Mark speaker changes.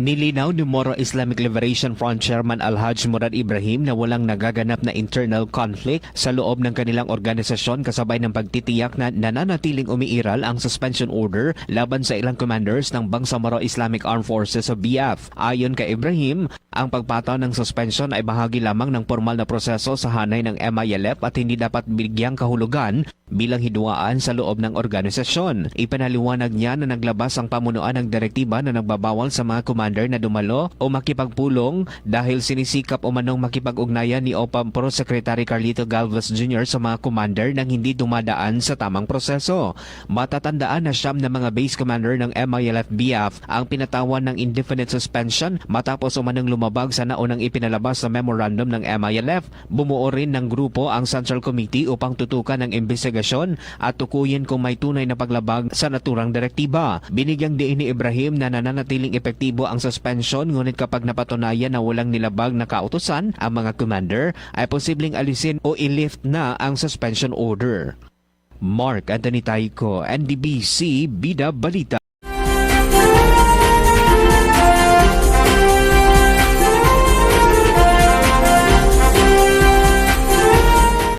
Speaker 1: Nilinaw ni Moro Islamic Liberation Front Chairman Alhaj Murad Ibrahim na walang nagaganap na internal conflict sa loob ng kanilang organisasyon kasabay ng pagtitiyak na nananatiling umiiral ang suspension order laban sa ilang commanders ng Bangsamoro Islamic Armed Forces o BF. Ayon kay Ibrahim, ang pagpataw ng suspension ay bahagi lamang ng formal na proseso sa hanay ng MILF at hindi dapat bigyang kahulugan bilang hidwaan sa loob ng organisasyon. Ipinaliwanag niya na naglabas ang pamunuan ng direktiba na nagbabawal sa mga commander na dumalo o makipagpulong dahil sinisikap o manong makipag-ugnayan ni OPAM Pro Secretary Carlito Galvez Jr. sa mga commander nang hindi dumadaan sa tamang proseso. Matatandaan na siyam na mga base commander ng MILF-BF ang pinatawan ng indefinite suspension matapos umanong lumabag sa naunang ipinalabas sa memorandum ng MILF. Bumuo rin ng grupo ang Central Committee upang tutukan ng investigasyon at tukuyin kung may tunay na paglabag sa naturang direktiba. Binigyang diin ni Ibrahim na nananatiling epektibo ang suspension ngunit kapag napatunayan na walang nilabag na kautusan ang mga commander ay posibleng alisin o ilift na ang suspension order. Mark Anthony Taiko, NDBC, Bida Balita.